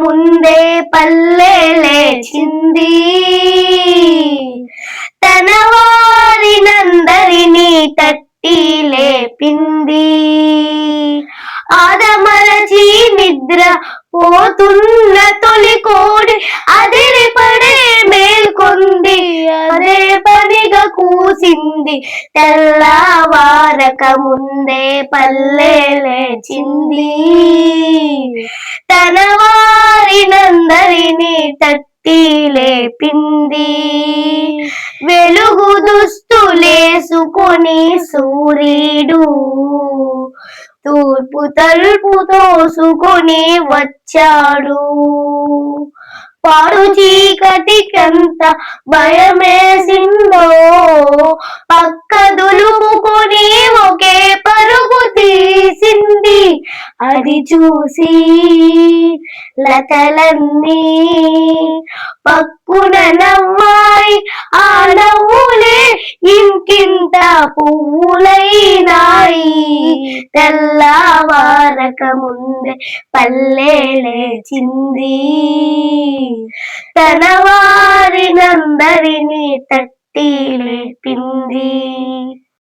ముందే పల్లె లేచింది. తన వారినందరినీ తట్టి లేపింది. ఆదమరచి నిద్ర పోతున్న తొలి కోడి అదిరి పడే మేల్కొంది. అదే పనిగా కూసింది తెల్లవారక ముందే పల్లె లేచింది. తన వారినందరినీ తట్టి లేపింది వెలుగు దుస్తులేసుకొని సూర్యుడు తూర్పు తలుపు తోసుకొని వచ్చాడు. పాడు చీకటికంత భయమేసిందో. పక్క దులుపుకొని ఒకే పరుగు తీసింది. అది చూసి లతలన్నీ. పక్కున నవ్వాయి ఆ నవ్వులే ఇంకింత పువ్వులైనాయి. తెల్లవారక ముందే పల్లె లేచింది. తన వారినందరినీ తట్టి లేపింది.